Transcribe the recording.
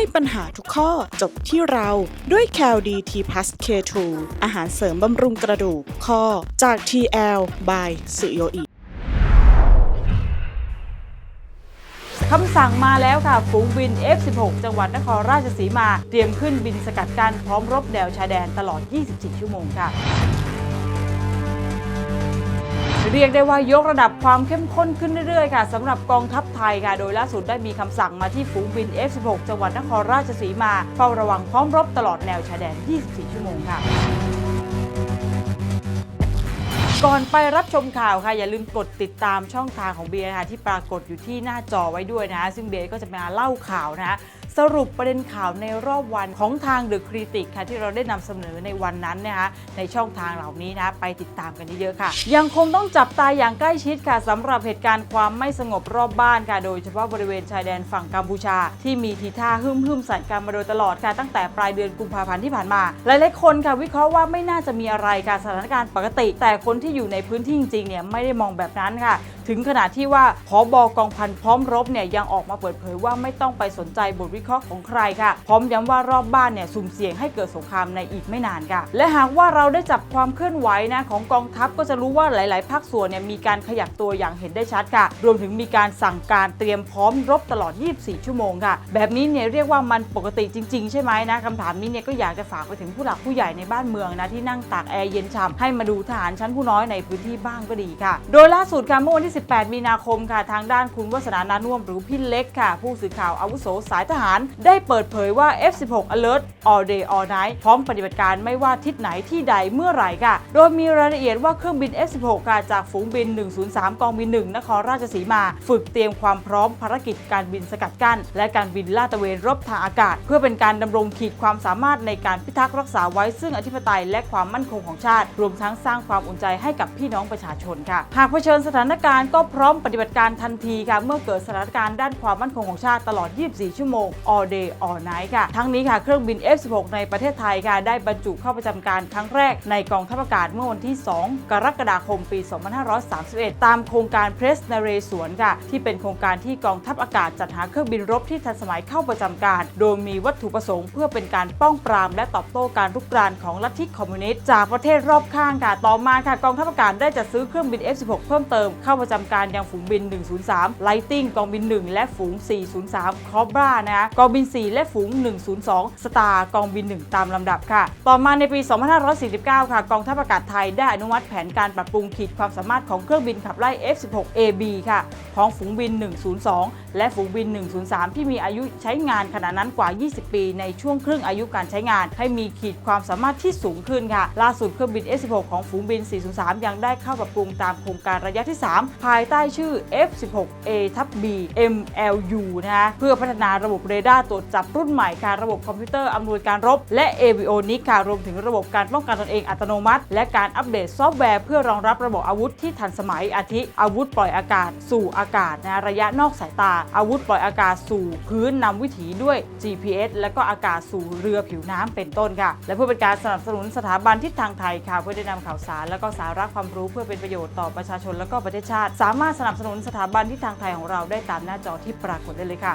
ให้ปัญหาทุกข้อจบที่เราด้วย c a l d t plus K2 อาหารเสริมบำรุงกระดูกข้อจาก TL by สุโยอิคำสั่งมาแล้วค่ะ ฝูงบิน F16 จังหวัดนครราชสีมา เตรียมขึ้นบินสกัดกั้นพร้อมรบแนวชายแดนตลอด 24 ชั่วโมงค่ะ เรียกได้ว่ายกระดับความเข้มข้นขึ้นเรื่อยๆค่ะสำหรับกองทัพไทยค่ะ โดยล่าสุดได้มีคำสั่งมาที่ฝูงบิน F16 จังหวัดนครราชสีมา เฝ้าระวังพร้อมรบตลอดแนวชายแดน 24 ชั่วโมงค่ะก่อนไปรับชมข่าวค่ะ อย่าลืมกดติดตามช่องทางของเบียร์ค่ะที่ปรากฏอยู่ที่หน้าจอไว้ด้วยนะ ซึ่งเบียร์ก็จะมาเล่าข่าวนะคะ สรุปประเด็นข่าวในรอบวันของทางเดอะคริติกค่ะที่เราได้นำเสนอในวันนั้นนะคะในช่องทางเหล่านี้นะไปติดตามกันเยอะๆค่ะ ยังคงต้องจับตาอย่างใกล้ชิดค่ะสำหรับเหตุการณ์ความไม่สงบรอบบ้านค่ะ โดยเฉพาะบริเวณชายแดนฝั่งกัมพูชา ที่มีทีท่าหึมหึมใส่กันมาโดยตลอดค่ะตั้งแต่ปลายเดือนกุมภาพันธ์ที่ผ่านมา หลายๆคนค่ะวิเคราะห์ว่าไม่น่าจะมีอะไรค่ะสถานการณ์ปกติ แต่คนที่อยู่ในพื้นที่จริงๆเนี่ยไม่ได้มองแบบนั้นค่ะถึงขนาดที่ว่าพอบอกองพันพร้อมรบเนี่ยยังออกมาเปิดเผยว่าไม่ต้องไปสนใจบทวิเคราะห์ของใครค่ะ พร้อมย้ำว่ารอบบ้านเนี่ยสุ่มเสี่ยงให้เกิดสงครามในอีกไม่นานค่ะ และหากว่าเราได้จับความเคลื่อนไหวนะของกองทัพก็จะรู้ว่าหลาย ๆ ภาคส่วนเนี่ยมีการขยับตัวอย่างเห็นได้ชัดค่ะ รวมถึงมีการสั่งการเตรียมพร้อมรบตลอด 24 ชั่วโมงค่ะ แบบนี้เนี่ยเรียกว่ามันปกติจริง ๆ ใช่ไหมนะคำถามนี้เนี่ยก็อยากจะฝากไปถึงผู้หลักผู้ใหญ่ในบ้านเมืองนะที่นั่งตากแอร์เย็นฉ่ำให้มาดูทหารชั้นผู้น้อยในพื้นที่บ้างก็ดีค่ะ โดยล่าสุดค่ะเมื่อวันที่ 18 มีนาคมค่ะ ทางด้านคุณวัฒนานานุ่มหรือพี่เล็กค่ะ ผู้สื่อข่าวอาวุโสสายทหารได้เปิดเผยว่า F16 alert all day all night พร้อมปฏิบัติการไม่ว่าทิศไหนที่ใดเมื่อไหร่ค่ะ โดยมีรายละเอียดว่าเครื่องบิน F16 ค่ะจากฝูงบิน 103 กองบิน 1 นครราชสีมา ฝึกเตรียมความพร้อมภารกิจการบินสกัดกั้น และการบินลาดตระเวนรบทางอากาศ เพื่อเป็นการดำรงขีดความสามารถในการพิทักษ์รักษาไว้ซึ่งอธิปไตยและความมั่นคงของชาติ รวมทั้งสร้างความอุ่นใจให้กับพี่น้องประชาชนค่ะ หากเผชิญสถานการณ์ก็พร้อมปฏิบัติการทันทีค่ะเมื่อเกิดสถานการณ์ด้านความมั่นคงของชาติตลอด 24 ชั่วโมง all day all night ค่ะ ทั้งนี้ค่ะเครื่องบิน F16 ในประเทศไทยค่ะได้บรรจุเข้าประจำการครั้งแรกในกองทัพอากาศเมื่อวันที่ 2 กรกฎาคมปี 2531 ตามโครงการ p r e s นเรศวรค่ะ ที่เป็นโครงการที่กองทัพอากาศจัดหาเครื่องบินรบที่ทันสมัยเข้าประจำการ โดยมีวัตถุประสงค์เพื่อเป็นการป้องปราม และตอบโต้การรุกรานของลัทธิคอมมิวนิสต์จากประเทศรอบข้างค่ะ ต่อมาค่ะกองทัพอากาศได้จัดซื้อเครื่องบิน F16 เพิ่มเติมเข้าประจำการยังฝูงบิน 103 Lighting กองบิน 1 และฝูง 403 Cobra นะคะกองบิน 4 และฝูง 102 Star กองบิน 1 ตามลำดับค่ะ ต่อมาในปี 2549 ค่ะ กองทัพอากาศไทยได้อนุมัติแผนการปรับปรุงขีดความสามารถของเครื่องบินขับไล่ F16AB ค่ะ ของฝูงบิน 102 และฝูงบิน 103 ที่มีอายุใช้งานขณะนั้นกว่า 20 ปี ในช่วงครึ่งอายุการใช้งาน ให้มีขีดความสามารถที่สูงขึ้นค่ะ ล่าสุดเครื่องบิน F16 ของฝูงบิน 403 ยังได้เข้าปรับปรุงตามโครงการระยะที่ 3 ภายใต้ชื่อ F16A ทับ B MLU นะคะเพื่อพัฒนาระบบเรดาร์ตรวจจับรุ่นใหม่ค่ะระบบคอมพิวเตอร์อำนวยการรบ และ a v i o n i c ค่ะรวมถึงระบบการป้องกันตนเองอัตโนมัติ และการอัปเดตซอฟต์แวร์เพื่อรองรับระบบอาวุธที่ทันสมัยอาทิอาวุธปล่อยอากาศ สู่อากาศนะระยะนอกสายตา อาวุธปล่อยอากาศสู่พื้นนำวิถีด้วย GPS และก็อากาศสู่เรือผิวน้ำเป็นต้นค่ะ และเพื่อเป็นการสนับสนุนสถาบันทิศทางไทยค่ะเพื่อได้นำข่าวสาร และก็สาระความรู้เพื่อเป็นประโยชน์ต่อประชาชนและก็ประเทศชาติ สามารถสนับสนุนสถาบันทิศทางไทยของเราได้ตามหน้าจอที่ปรากฏได้เลยค่ะ